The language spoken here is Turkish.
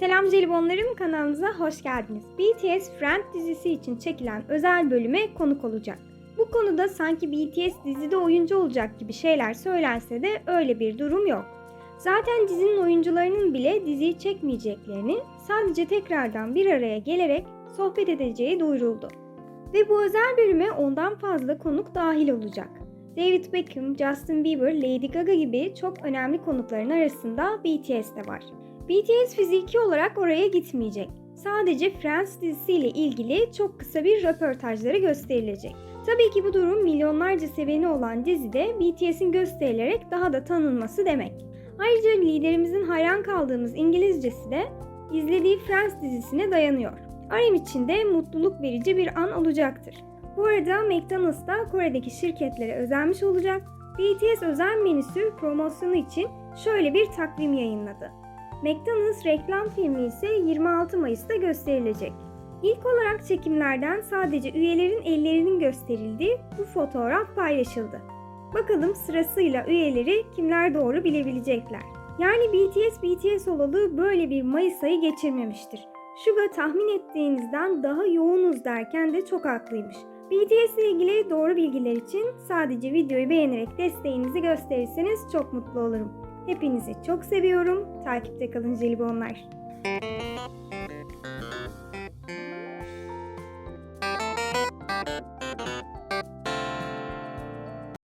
Selam jelibonlarım kanalımıza hoş geldiniz. BTS Friend dizisi için çekilen özel bölüme konuk olacak. Bu konuda sanki BTS dizide oyuncu olacak gibi şeyler söylense de öyle bir durum yok. Zaten dizinin oyuncularının bile diziyi çekmeyeceklerini sadece tekrardan bir araya gelerek sohbet edeceği duyuruldu. Ve bu özel bölüme ondan fazla konuk dahil olacak. David Beckham, Justin Bieber, Lady Gaga gibi çok önemli konukların arasında BTS de var. BTS fiziki olarak oraya gitmeyecek. Sadece Friends dizisiyle ilgili çok kısa bir röportajları gösterilecek. Tabii ki bu durum milyonlarca seveni olan dizide BTS'in gösterilerek daha da tanınması demek. Ayrıca liderimizin hayran kaldığımız İngilizcesi de izlediği Friends dizisine dayanıyor. RM için de mutluluk verici bir an olacaktır. Bu arada McDonald's da Kore'deki şirketlere özenmiş olacak. BTS özel menüsü promosyonu için şöyle bir takvim yayınladı. McDonald's reklam filmi ise 26 Mayıs'ta gösterilecek. İlk olarak çekimlerden sadece üyelerin ellerinin gösterildiği bu fotoğraf paylaşıldı. Bakalım sırasıyla üyeleri kimler doğru bilebilecekler. Yani BTS BTS olalı böyle bir Mayıs ayı geçirmemiştir. Suga tahmin ettiğinizden daha yoğunuz derken de çok haklıymış. BTS ile ilgili doğru bilgiler için sadece videoyu beğenerek desteğinizi gösterirseniz çok mutlu olurum. Hepinizi çok seviyorum. Takipte kalın jelibonlar.